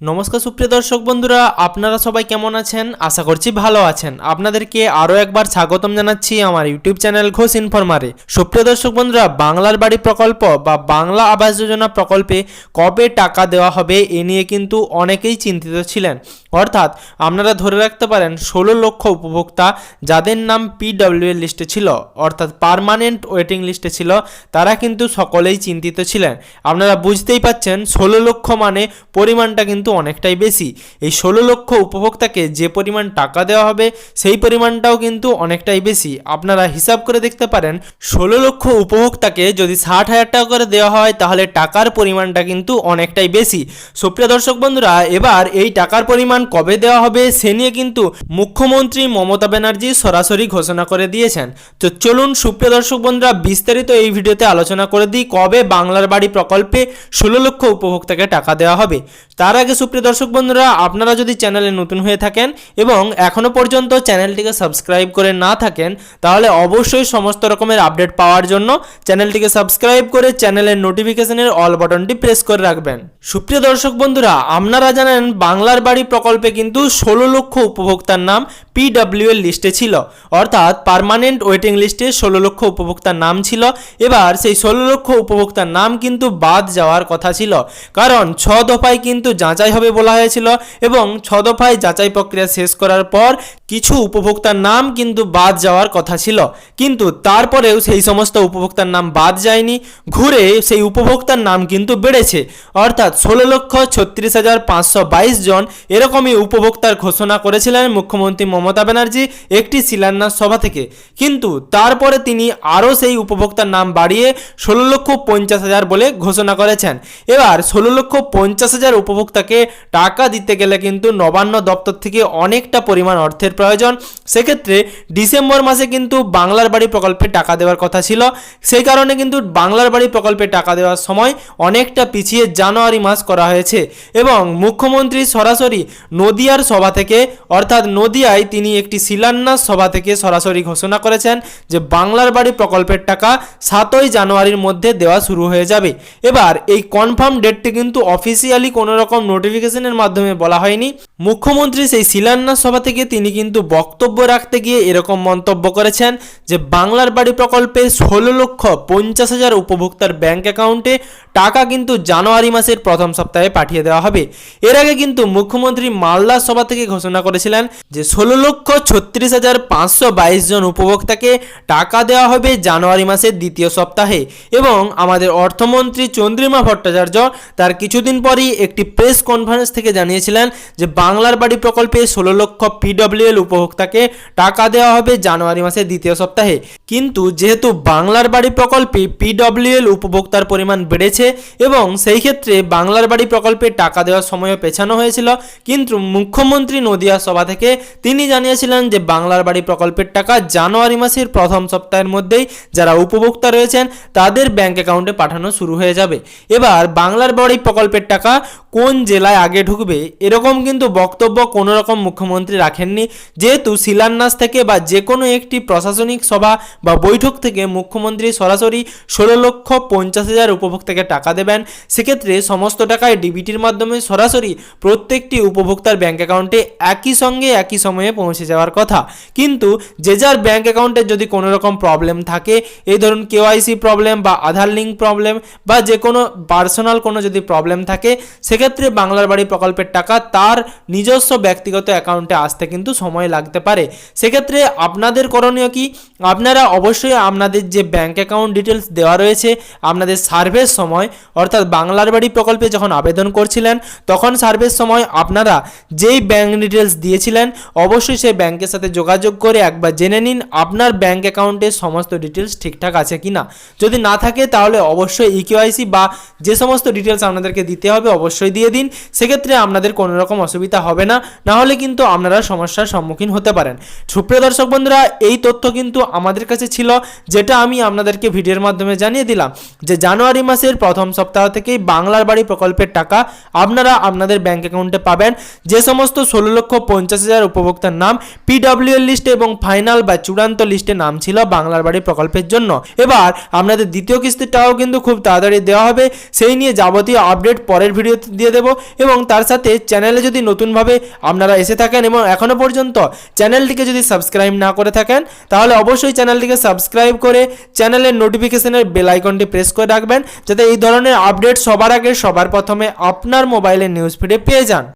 নমস্কার সুপ্রিয় দর্শক বন্ধুরা, আপনারা সবাই কেমন আছেন? আশা করছি ভালো আছেন। আপনাদেরকে আরও একবার স্বাগতম জানাচ্ছি আমার ইউটিউব চ্যানেল ঘোষ ইনফরমারে। সুপ্রিয় দর্শক বন্ধুরা, বাংলার বাড়ি প্রকল্প বা বাংলা আবাস যোজনা প্রকল্পে কবে টাকা দেওয়া হবে এ নিয়ে কিন্তু অনেকেই চিন্তিত ছিলেন। অর্থাৎ আপনারা ধরে রাখতে পারেন, ষোলো লক্ষ উপভোক্তা যাদের নাম পিডব্লিউ এর লিস্টে ছিল, অর্থাৎ পার্মানেন্ট ওয়েটিং লিস্টে ছিল, তারা কিন্তু সকলেই চিন্তিত ছিলেন। আপনারা বুঝতেই পাচ্ছেন, ষোলো লক্ষ মানে পরিমাণটা কিন্তু অনেকটাই বেশি। এই ষোলো লক্ষ উপভোক্তাকে যে পরিমাণ টাকা দেওয়া হবে, সেই পরিমাণটাও কিন্তু অনেকটাই বেশি। আপনারা হিসাব করে দেখতে পারেন, ষোলো লক্ষ উপভোক্তাকে যদি ষাট হাজার টাকা করে দেওয়া হয়, তাহলে টাকার পরিমাণটা কিন্তু অনেকটাই বেশি। সুপ্রিয় দর্শক বন্ধুরা, এবার এই টাকার পরিমাণ কবে দেওয়া হবে, সে নিয়ে কিন্তু মুখ্যমন্ত্রী মমতা ব্যানার্জি সরাসরি ঘোষণা করে দিয়েছেন। তো চলুন, সুপ্রিয় দর্শক বন্ধুরা, বিস্তারিত এই ভিডিওতে আলোচনা করে দিই, কবে বাংলার বাড়ি প্রকল্পে ষোলো লক্ষ উপভোক্তাকে টাকা দেওয়া হবে। তার আগে সুপ্রিয় দর্শক বন্ধুরা, আপনারা যদি চ্যানেলে নতুন হয়ে থাকেন এবং এখনও পর্যন্ত চ্যানেলটিকে সাবস্ক্রাইব করে না থাকেন, তাহলে অবশ্যই সমস্ত রকমের আপডেট পাওয়ার জন্য চ্যানেলটিকে সাবস্ক্রাইব করে চ্যানেলের নোটিফিকেশনের অল বাটনটি প্রেস করে রাখবেন। সুপ্রিয় দর্শক বন্ধুরা, আপনারা জানেন বাংলার বাড়ি প্রকল্পে কিন্তু ষোলো লক্ষ উপভোক্তার নাম পিডব্লিউ এর লিস্টে ছিল। অর্থাৎ পার্মানেন্ট ওয়েটিং লিস্টে ষোলো লক্ষ উপভোক্তার নাম ছিল। এবার সেই ষোলো লক্ষ উপভোক্তার নাম কিন্তু বাদ যাওয়ার কথা ছিল। কারণ ছ দফায় কিন্তু যাচাই হবে বলা হয়েছিল এবং ছ দফায় যাচাই প্রক্রিয়া শেষ করার পর কিছু উপভোক্তার নাম কিন্তু বাদ যাওয়ার কথা ছিল। কিন্তু তারপরেও সেই সমস্ত উপভোক্তার নাম বাদ যায়নি। ঘুরে সেই উপভোক্তার নাম কিন্তু বেড়েছে। অর্থাৎ ষোলো লক্ষ ছত্রিশ হাজার পাঁচশো বাইশ জন এরকমই উপভোক্তার ঘোষণা করেছিলেন মুখ্যমন্ত্রী মমতা ব্যানার্জি একটি শিলান্যাস সভা থেকে। কিন্তু তারপরে তিনি আরও সেই উপভোক্তার নাম বাড়িয়ে ষোলো লক্ষ পঞ্চাশ হাজার বলে ঘোষণা করেছেন। এবার ষোলো লক্ষ পঞ্চাশ হাজার উপভোক্তাকে টাকা দিতে গেলে কিন্তু নবান্ন দপ্তর থেকে অনেকটা পরিমাণ অর্থের প্রয়োজন। সেক্ষেত্রে ডিসেম্বর মাসে কিন্তু বাংলার বাড়ি প্রকল্পে টাকা দেওয়ার কথা ছিল। সেই কারণে কিন্তু বাংলার বাড়ি প্রকল্পে টাকা দেওয়ার সময় অনেকটা পিছিয়ে জানুয়ারি মাস করা হয়েছে। এবং মুখ্যমন্ত্রী সরাসরি নদিয়ার সভা থেকে, অর্থাৎ নদিয়ায় তিনি একটি শিলান্যাস সভা থেকে সরাসরি ঘোষণা করেছেন যে বাংলার বাড়ি প্রকল্পের টাকা সাতই জানুয়ারির মধ্যে দেওয়া শুরু হয়ে যাবে। এবার এই কনফার্ম ডেটটি কিন্তু অফিসিয়ালি কোনো রকম নোটিফিকেশনের মাধ্যমে বলা হয়নি। মুখ্যমন্ত্রী সেই শিলান্যাস সভা থেকে তিনি কিন্তু বক্তব্য রাখতে গিয়ে এরকম মন্তব্য করেছেন যে বাংলার বাড়ি প্রকল্পে ষোলো লক্ষ পঞ্চাশ হাজার উপভোক্তার ব্যাংক অ্যাকাউন্টে টাকা কিন্তু জানুয়ারি মাসের প্রথম সপ্তাহে পাঠিয়ে দেওয়া হবে। এর আগে কিন্তু মুখ্যমন্ত্রী মালদা সভা থেকে ঘোষণা করেছিলেন যে ষোলো লক্ষ ছত্রিশ হাজার পাঁচশো বাইশ জন উপভোক্তাকে টাকা দেওয়া হবে জানুয়ারি মাসের দ্বিতীয় সপ্তাহে এবং আমাদের অর্থমন্ত্রী চন্দ্রিমা ভট্টাচার্য তার কিছুদিন পরই একটি প্রেস কনফারেন্স থেকে জানিয়েছিলেন যে বাংলার বাড়ি প্রকল্পে ষোলো লক্ষ পিডব্লিউএল উপভোক্তাকে টাকা দেওয়া হবে জানুয়ারি মাসের দ্বিতীয় সপ্তাহে। কিন্তু যেহেতু বাংলার বাড়ি প্রকল্পে পিডব্লিউএল উপভোক্তার পরিমাণ বেড়েছে এবং সেই ক্ষেত্রে বাংলার বাড়ি প্রকল্পে টাকা দেওয়ার সময়ও পেছানো হয়েছিল, কিন্তু মুখ্যমন্ত্রী নদিয়া সভা থেকে তিনি জানিয়েছিলেন যে বাংলার বাড়ি প্রকল্পের টাকা জানুয়ারি মাসের প্রথম সপ্তাহের মধ্যেই যারা উপভোক্তা রয়েছেন, তাদের ব্যাংক অ্যাকাউন্টে পাঠানো শুরু হয়ে যাবে। এবার বাংলার বাড়ি প্রকল্পের টাকা কোন জেলায় আগে ঢুকবে, এরকম কিন্তু বক্তব্য কোনো রকম মুখ্যমন্ত্রী রাখেননি। যেহেতু শিলান্যাস থেকে বা যে কোনো একটি প্রশাসনিক সভা বা বৈঠক থেকে মুখ্যমন্ত্রী সরাসরি ষোলো লক্ষ পঞ্চাশ হাজার উপভোক্তাকে টাকা দেবেন, সেক্ষেত্রে সমস্ত টাকায় ডিবিটির মাধ্যমে সরাসরি প্রত্যেকটি উপভোক্তার ব্যাংক অ্যাকাউন্টে একই সঙ্গে একই সময়ে পৌঁছে যাওয়ার কথা। কিন্তু যে যার ব্যাঙ্ক অ্যাকাউন্টে যদি কোনো রকম প্রবলেম থাকে, এই ধরুন কেওয়াইসি প্রবলেম বা আধার লিঙ্ক প্রবলেম বা যে কোনো পার্সোনাল কোনো যদি প্রবলেম থাকে, সেক্ষেত্রে বাংলার বাড়ি প্রকল্পের টাকা তার নিজস্ব ব্যক্তিগত অ্যাকাউন্টে আসতে কিন্তু সময় লাগতে পারে। সেক্ষেত্রে আপনাদের করণীয় কি? আপনারা অবশ্যই আপনাদের যে ব্যাঙ্ক অ্যাকাউন্ট ডিটেলস দেওয়া রয়েছে, আপনাদের সার্ভের সময়, অর্থাৎ বাংলার বাড়ি প্রকল্পে যখন আবেদন করছিলেন, তখন সার্ভের সময় আপনারা যেই ব্যাঙ্ক ডিটেলস দিয়েছিলেন, অবশ্যই সেই ব্যাংকের সাথে যোগাযোগ করে একবার জেনে নিন আপনার ব্যাংক অ্যাকাউন্টের সমস্ত ডিটেলস ঠিকঠাক আছে কি না যদি না থাকে তাহলে অবশ্যই ইকিউআইসি বা যে সমস্ত ডিটেলস আপনাদেরকে দিতে হবে অবশ্যই দিয়ে দিন। সেক্ষেত্রে আপনাদের কোনো রকম অসুবিধা হবে না। না হলে কিন্তু আপনারা সমস্যার সম্মুখীন হতে পারেন। সুপ্রিয় দর্শক বন্ধুরা, এই তথ্য কিন্তু আমাদের কাছে ছিল, যেটা আমি আপনাদেরকে ভিডিওর মাধ্যমে জানিয়ে দিলাম যে জানুয়ারি মাসের প্রথম সপ্তাহ থেকেই বাংলার বাড়ি প্রকল্পের টাকা আপনারা আপনাদের ব্যাংক অ্যাকাউন্টে পাবেন। যে সমস্ত ষোলো লক্ষ পঞ্চাশ হাজার উপভোক্তার নাম পিডব্লিউএল লিস্টে এবং ফাইনাল বা চূড়ান্ত লিস্টে নাম ছিল বাংলার বাড়ি প্রকল্পের জন্য। এবার আপনাদের দ্বিতীয় কিস্তির টাকাও কিন্তু খুব তাড়াতাড়ি দেওয়া হবে। সেই নিয়ে যাবতীয় আপডেট পরের ভিডিওতে দিয়ে দেবো এবং তার সাথে চ্যানেলে যদি নতুনভাবে আপনারা এসে থাকেন এবং এখনও পর্যন্ত চ্যানেলটিকে যদি সাবস্ক্রাইব না করে থাকেন, তাহলে অবশ্যই চ্যানেলটিকে সাবস্ক্রাইব করে চ্যানেলের নোটিফিকেশনের বেল আইকনটি প্রেস করে রাখবেন, যাতে এই ধরনের আপডেট সবার আগে সবার প্রথমে আপনার মোবাইলের নিউজ ফিডে পেয়ে যান।